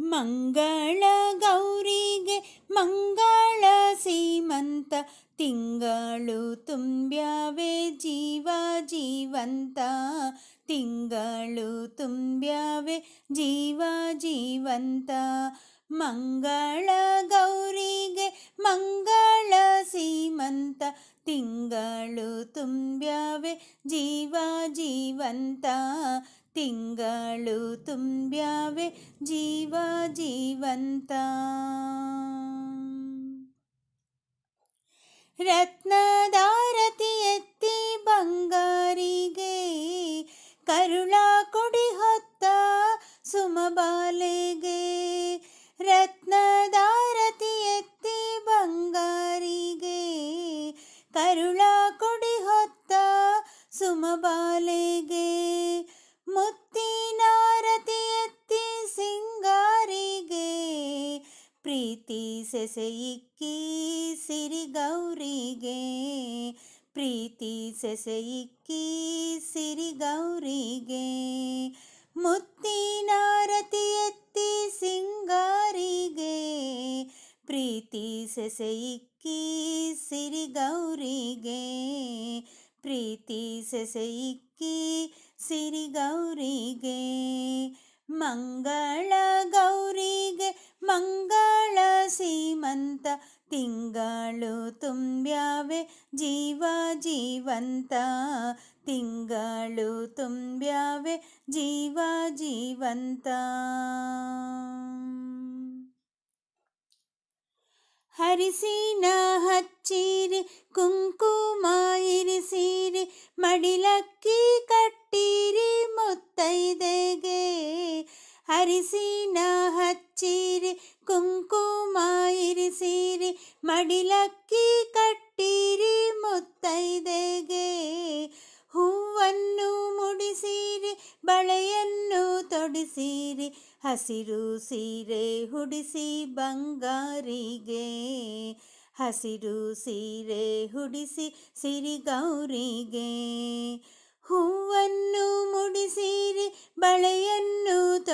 ಮಂಗಳ ಗೌರಿಗೆ ಮಂಗಳ ಸೀಮಂತ, ತಿಂಗಳು ತುಂಬ್ಯಾವೆ ಜೀವ ಜೀವಂತ. ತಿಂಗಳು ತುಂಬ್ಯಾವೆ ಜೀವ ಜೀವಂತ. ಮಂಗಳ ಗೌರಿಗೆ ಮಂಗಳ ಸೀಮಂತ, ತಿಂಗಳು ತುಂಬ್ಯಾವೆ ಜೀವ ಜೀವಂತ. ತಿಂಗಳು ತುಂಬ್ಯಾವೆ ಜೀವ ಜೀವಂತ ರತ್ನದಾರತಿ ಸೆಸೆಯಿಕ್ಕಿ ಸಿರಿಗೌರಿಗೆ, ಪ್ರೀತಿ ಸೆಸೆಯಿಕ್ಕಿ ಸಿರಿಗೌರಿಗೆ ಮುತ್ತಿನಾರತಿ ಎತ್ತಿ ಸಿಂಗಾರಿಗೆ, ಪ್ರೀತಿ ಸೆಸೆಯಿಕ್ಕಿ ಸಿರಿಗೌರಿಗೆ, ಪ್ರೀತಿ ಸೆಸೆಯಿಕ್ಕಿ ಸಿರಿಗೌರಿಗೆ, ಮಂಗಳ ಗೌರಿಗೆ ಮಂಗಳ ಸೀಮಂತ ತಿಂಗಳು ತುಂಬ್ಯಾವೆ ಜೀವ ಜೀವಂತ. ತಿಂಗಳು ತುಂಬ್ಯಾವೆ ಜೀವ ಜೀವಂತ. ಹರಿಸಿನ ಹಚ್ಚಿರಿ, ಕುಂಕುಮ ಇರಿಸಿರಿ, ಮಡಿಲಕ್ಕಿ ಕಟ್ಟಿರಿ ಮುತ್ತೈದೆಗೆ ಹರಿಸಿನ ಹಚ್ಚಿರಿ, ಕುಂಕುಮ ಇರಿಸಿರಿ, ಮಡಿಲಕ್ಕಿ ಕಟ್ಟಿರಿ, ಮುತ್ತೈದೆಗೆ ಹೂವನ್ನು ಮುಡಿಸಿರಿ, ಬಳೆಯನ್ನು ತೊಡಿಸಿರಿ, ಹಸಿರು ಸೀರೆ ಹುಡಿಸಿ ಬಂಗಾರಿಗೆ, ಹಸಿರು ಸೀರೆ ಹುಡಿಸಿ ಸಿರಿಗೌರಿಗೆ.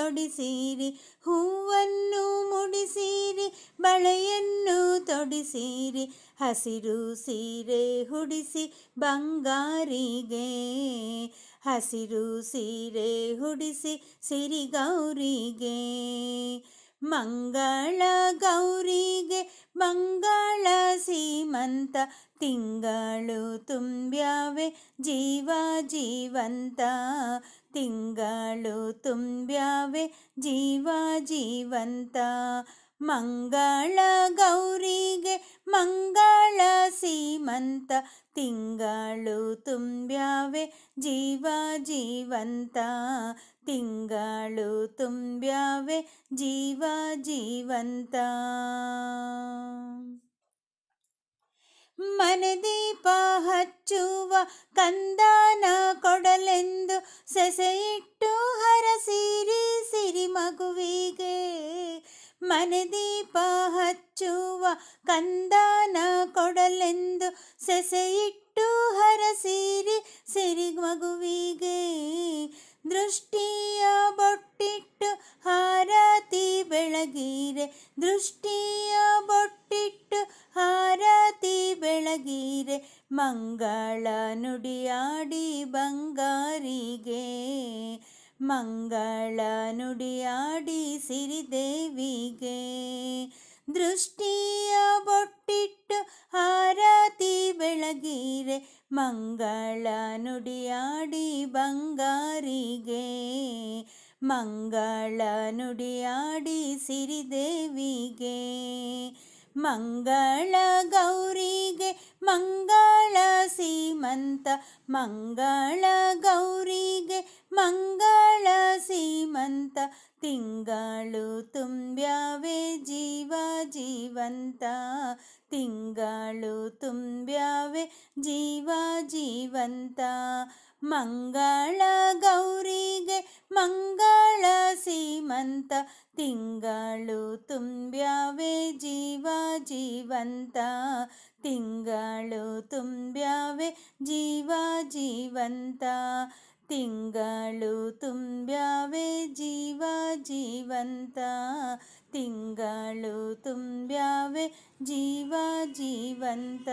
ತೊಡಿಸಿರಿ, ಹೂವನ್ನು ಮುಡಿಸಿರಿ ಬಳೆಯನ್ನು ತೊಡಿಸಿರಿ, ಹಸಿರು ಸೀರೆ ಹುಡಿಸಿ ಬಂಗಾರಿಗೆ, ಹಸಿರು ಸೀರೆ ಹುಡಿಸಿ ಸಿರಿಗೌರಿಗೆ, ಮಂಗಳ ಗೌರಿಗೆ, ಮಂಗಳ ಸೀಮಂತ ತಿಂಗಳು ತುಂಬ್ಯಾವೆ, ಜೀವ ಜೀವಂತ ತಿಂಗಳು ತುಂಬ್ಯಾವೆ ಜೀವ ಜೀವಂತ. ಮಂಗಳ ಗೌರಿಗೆ ಮಂಗಳ ಸೀಮಂತ. ತಿಂಗಳು ತುಂಬ್ಯಾವೆ ಜೀವ ಜೀವಂತ. ತಿಂಗಳು ತುಂಬ್ಯಾವೆ ಜೀವ ಜೀವಂತ. ಮನದೀಪ ಹಚ್ಚುವ ಕಂದನ ಕೊಡಲೆಂದು ಸೆಸೆಯಿಟ್ಟು ಹರಸಿರಿ ಸಿರಿ ಮಗುವಿಗೆ. ಮನದೀಪ ಹಚ್ಚುವ ಕಂದನ ಕೊಡಲೆಂದು ಸೆಸೆಯಿಟ್ಟು ಹರಸಿರಿ ಸಿರಿ ಮಗುವಿಗೆ. ದೃಷ್ಟಿಯ ಬೊಟ್ಟಿಟ್ಟು ಹಾರತಿ ಬೆಳಗೀರೆ. ದೃಷ್ಟಿಯ ಬೊಟ್ಟಿಟ್ಟು ಹಾರತಿ ಬೆಳಗೀರೆ. ಮಂಗಳ ನುಡಿಯಾಡಿ ಬಂಗಾರಿಗೆ. ಮಂಗಳ ನುಡಿಯಾಡಿ ಸಿರಿದೇವಿಗೆ. ದೃಷ್ಟಿಯ ಬೊಟ್ಟಿಟ್ಟು ಹಾರತಿ ಬೆಳಗೀರೆ. ಮಂಗಳ ನುಡಿಯಾಡಿ ಬಂಗಾರಿಗೆ ಮಂಗಳ ನುಡಿಯಾಡಿ ಸಿರಿದೇವಿಗೆ ಮಂಗಳ ಗೌರಿಗೆ ಮಂಗಳ ಸೀಮಂತ ಮಂಗಳ ಗೌರಿಗೆ ಮಂಗಳ ಸೀಮಂತ ತಿಂಗಳು ತುಂಬ್ಯಾವೆ ಜೀವ ಜೀವಂತ ತಿಂಗಳು ತುಂಬ್ಯಾವೆ ಜೀವ ಜೀವಂತ ಮಂಗಳ ಗೌರಿಗೆ ಮಂಗಳ ಸೀಮಂತ ತಿಂಗಳು ತುಂಬ್ಯಾವೆ ಜೀವ ಜೀವಂತ ತಿಂಗಳು ತುಂಬ್ಯಾವೆ ಜೀವ ಜೀವಂತ ತಿಂಗಳು ತುಂಬ್ಯಾವೆ ಜೀವ ಜೀವಂತ ತಿಂಗಳು ತುಂಬ್ಯಾವೆ ಜೀವ ಜೀವಂತ